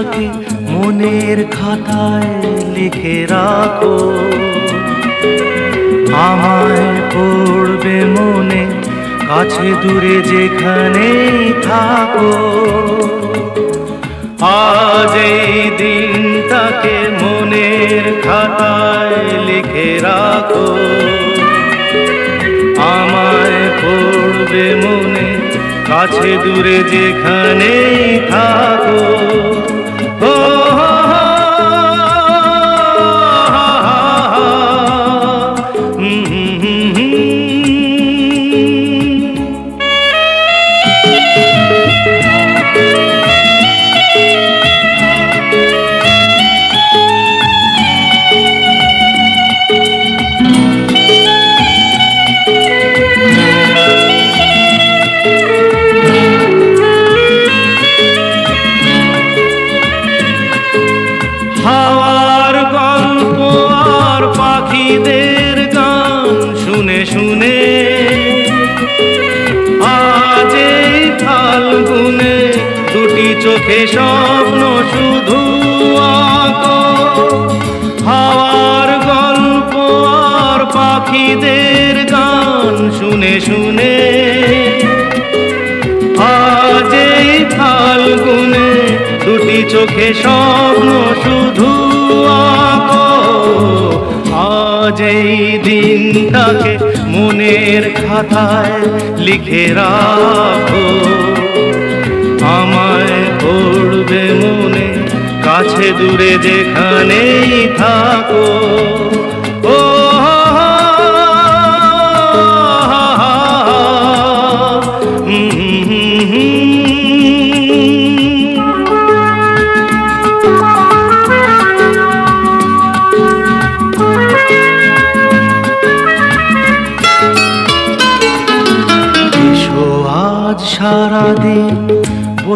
দিনটাকে মনের খাতায় লিখে রাখো। আমায় পড়বে মনে, কাছে দূরে যেখানেই থাকো। আজ এই দিনটাকে মনের খাতায় লিখে রাখো। আমায় পড়বে মনে, কাছে দূরে যেখানেই থাকো। চোখে স্বপ্ন শুধু হাওয়ার গল্প আর পাখিদের গান শুনে শুনে আজ এই ফাল্গুনে দুটি চোখে স্বপ্ন শুধু আজ এই দিনটাকে মনের খাতায় লিখে রাখো। দূরে যেখানেই থাকো।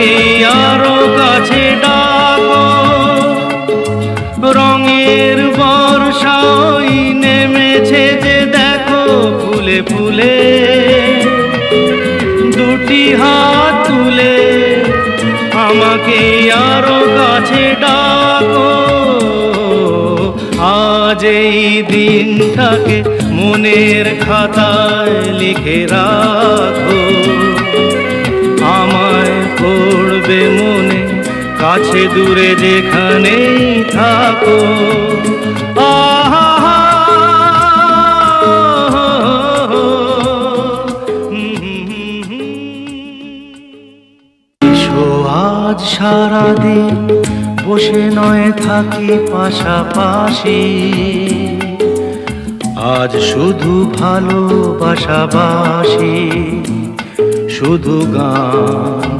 আমাকে আরও কাছে ডাকো। রঙের বর্ষাই নেমেছে যে দেখো ফুলে ফুলে। দুটি হাত তুলে আমাকে আরও কাছে ডাকো। আজ এই দিনটাকে মনের খাতায় লিখে রাখো। কাছে দূরে যেখানেই থাকো। আজ সারাদিন, বসে নয় থাকি পাশাপাশি। আজ শুধু ভালোবাসাবাসি শুধু গান।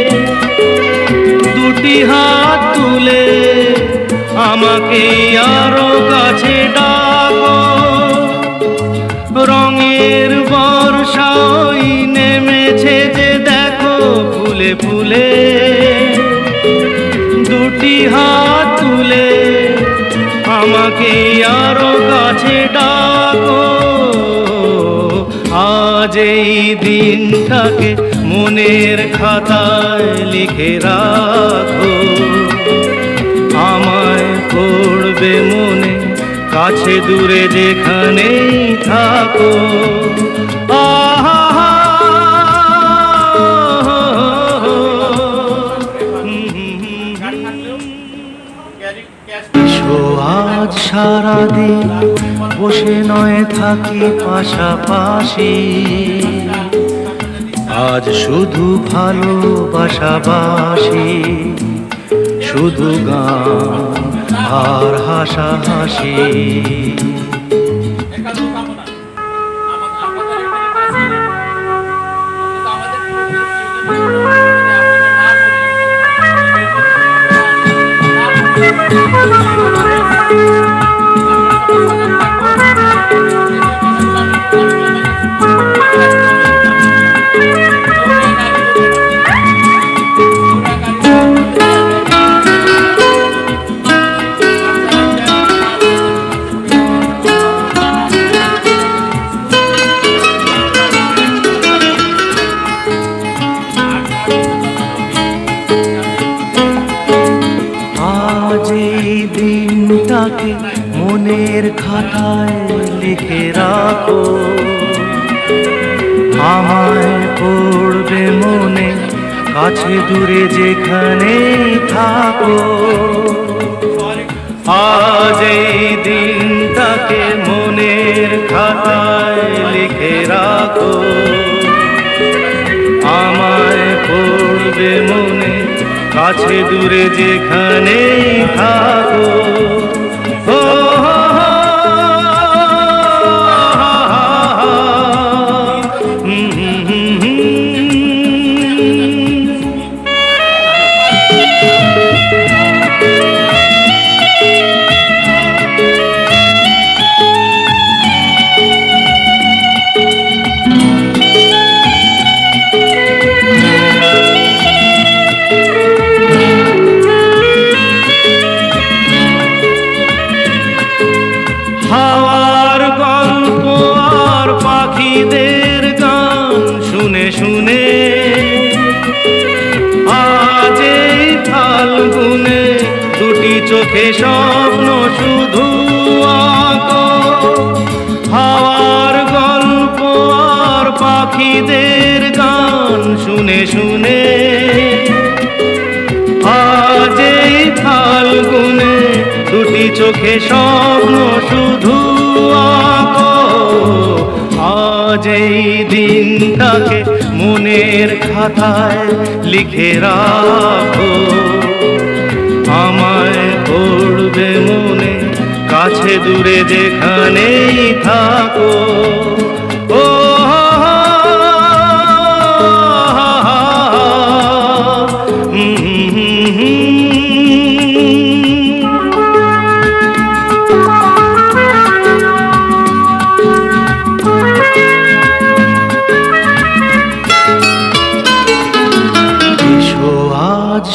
আমাকে আরও কাছে ডাকো। রঙের বর্ষাই নেমেছে যে দেখো ফুলে ফুলে। দুটি হাত তুলে আমাকে আরও কাছে ডাকো। আজ এই দিনটাকে মনের খাতায় লিখে রাখ। পড়বে মনে, কাছে দূরে যেখানেই থাকো। আজ সারাদিন, বসে নয় থাকি পাশাপাশি। আজ শুধু ভালোবাসাবাসি শুধু গান। আর হাসাহাসি আজ দিনটাকে মনের খাতায় লিখে রাখো। আমায় পড়বে মনে, কাছে দূরে যেখানে থাকো। আজ এই দিনটাকে মনের খাতায় লিখে রাখো। আমায় পড়বে মনে, কাছে দূরে যেখানে থাকো। শুনে আজ এই ফাল্গুনে দুটি চোখে স্বপ্ন শুধু হাওয়ার গল্প আর পাখিদের গান শুনে শুনে আজ এই ফাল্গুনে দুটি চোখে স্বপ্ন শুধু আঁকো। আজ দিন দিনটাকে মনের খাতায় লিখে রাখো। আমায় পড়বে মনে কাছে দূরে যেখানেই থাকো।